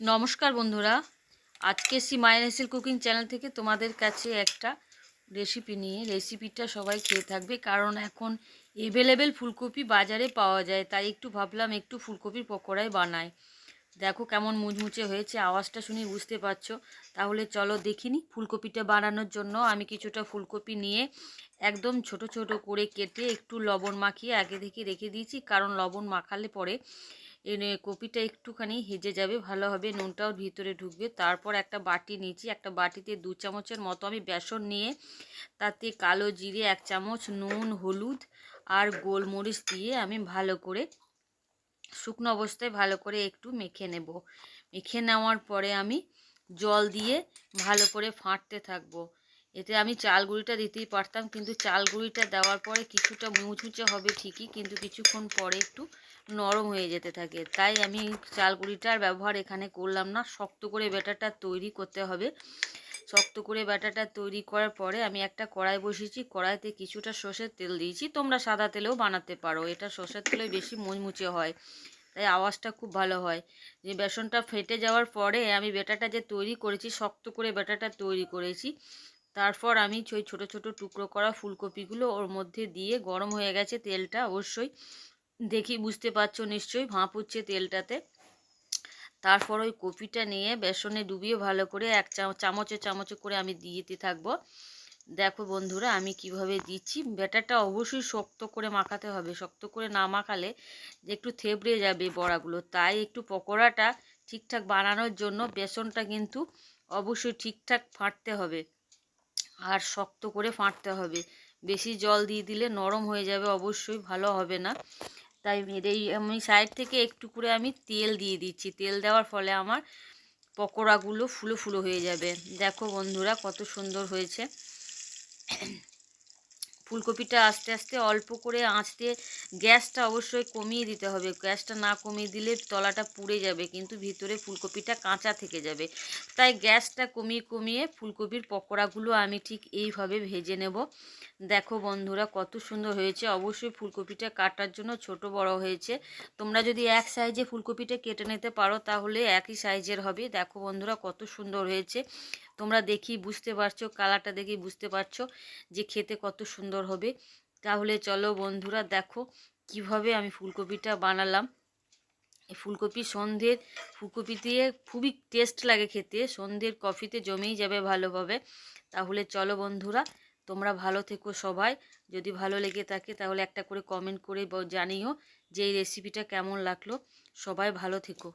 নমস্কার বন্ধুরা। আজকে সি মাইনেসিল কুকিং চ্যানেল থেকে তোমাদের কাছে একটা রেসিপি নিয়ে রেসিপিটা সবাই খেয়ে থাকবে, কারণ এখন এভেলেবেল ফুলকপি বাজারে পাওয়া যায়, তাই একটু ভাবলাম একটু ফুলকপির পকোড়াই বানাই। দেখো কেমন মুচমুচে হয়েছে, আওয়াজটা শুনে বুঝতে পারছ। তাহলে চলো দেখিনি ফুলকপিটা বানানোর জন্য। আমি কিছুটা ফুলকপি নিয়ে একদম ছোট ছোট করে কেটে একটু লবণ মাখিয়ে আগে থেকে রেখে দিয়েছি, কারণ লবণ মাখালে পরে কপিটা একটুখানি হেজে যাবে ভালোভাবে নুনটাও ভিতরে ঢুকবে। তারপর একটা বাটি নিয়েছি, একটা বাটিতে দু চামচের মতো আমি বেসন নিয়ে তাতে কালো জিরে, এক চামচ নুন, হলুদ আর গোলমরিচ দিয়ে আমি ভালো করে শুকনো অবস্থায় ভালো করে একটু মেখে নেব। মেখে নেওয়ার পরে আমি জল দিয়ে ভালো করে ফাঁটতে থাকব। এতে আমি চাল গুঁড়িটা দিতেই পারতাম, কিন্তু চাল গুঁড়িটা দেওয়ার পরে কিছুটা মুচমুচে হবে ঠিকই, কিন্তু কিছুক্ষণ পরে একটু নরম হয়ে যেতে থাকে। তাই আমি চাল গুঁড়িটার ব্যবহার এখানে করলাম না, শক্ত করে ব্যাটারটা তৈরি করতে হবে। শক্ত করে ব্যাটারটা তৈরি করার পরে আমি একটা কড়াই বসিয়েছি, কড়াইতে কিছুটা সর্ষের তেল দিয়েছি। তোমরা সাদা তেলেও বানাতে পারো, এটা সর্ষের তেলে বেশি মুচমুচে হয়, তাই আওয়াজটা খুব ভালো হয়। যে বেসনটা ফেটে যাওয়ার পরে আমি ব্যাটারটা যে তৈরি করেছি, শক্ত করে ব্যাটারটা তৈরি করেছি তারপর আমি ওই ছোটো ছোটো টুকরো করা ফুলকপিগুলো ওর মধ্যে দিয়ে গরম হয়ে গেছে তেলটা অবশ্যই। দেখি, বুঝতে পারছ নিশ্চয়ই, ভাঁপ হচ্ছে তেলটাতে। তারপর ওই কপিটা নিয়ে বেসনে ডুবিয়ে ভালো করে এক চামচে চামচে করে আমি দিতে থাকব। দেখো বন্ধুরা, আমি কীভাবে দিচ্ছি। ব্যাটারটা অবশ্যই শক্ত করে মাখাতে হবে। শক্ত করে না মাখালে একটু থেবড়ে যাবে বড়াগুলো। তাই একটু পকোড়াটা ঠিকঠাক বানানোর জন্য বেসনটা কিন্তু অবশ্যই ঠিকঠাক ফাটতে হবে। আর শক্ত করে ফাঁটতে হবে। বেশি জল দিয়ে দিলে নরম হয়ে যাবে, অবশ্যই ভালো হবে না। তাই এই আমি সাইড থেকে একটু করে আমি তেল দিয়ে দিচ্ছি। তেল দেওয়ার ফলে আমার পকোড়াগুলো ফুলো ফুলো হয়ে যাবে। দেখো বন্ধুরা কত সুন্দর হয়েছে। ফুলকপিটা আস্তে আস্তে অল্প করে আঁচতে গ্যাসটা অবশ্যই কমিয়ে দিতে হবে। গ্যাসটা না কমিয়ে দিলে তলাটা পুড়ে যাবে, কিন্তু ভিতরে ফুলকপিটা কাঁচা থেকে যাবে। তাই গ্যাসটা কমিয়ে কমিয়ে ফুলকপির পকোড়াগুলো আমি ঠিক এইভাবে ভেজে নেব। দেখো বন্ধুরা কত সুন্দর হয়েছে। অবশ্যই ফুলকপিটা কাটার জন্য ছোট বড় হয়েছে। তোমরা যদি এক সাইজে ফুলকপিটা কেটে নিতে পারো, তাহলে একই সাইজের হবে। দেখো বন্ধুরা কত সুন্দর হয়েছে। তোমরা দেখি বুঝতে পারছ, কালারটা দেখি বুঝতে পারছ যে খেতে কত সুন্দর হবে। তাহলে চলো বন্ধুরা দেখো কীভাবে আমি ফুলকপিটা বানালাম। এই ফুলকপি সন্ধ্যের ফুলকপি দিয়ে খুবই টেস্ট লাগে খেতে, সন্ধ্যের কফিতে জমেই যাবে ভালোভাবে। তাহলে চলো বন্ধুরা, তোমরা ভালো থেকো সবাই। যদি ভালো লেগে থাকে তাহলে একটা করে কমেন্ট করে জানিও যে এই রেসিপিটা কেমন লাগল। সবাই ভালো থেকো।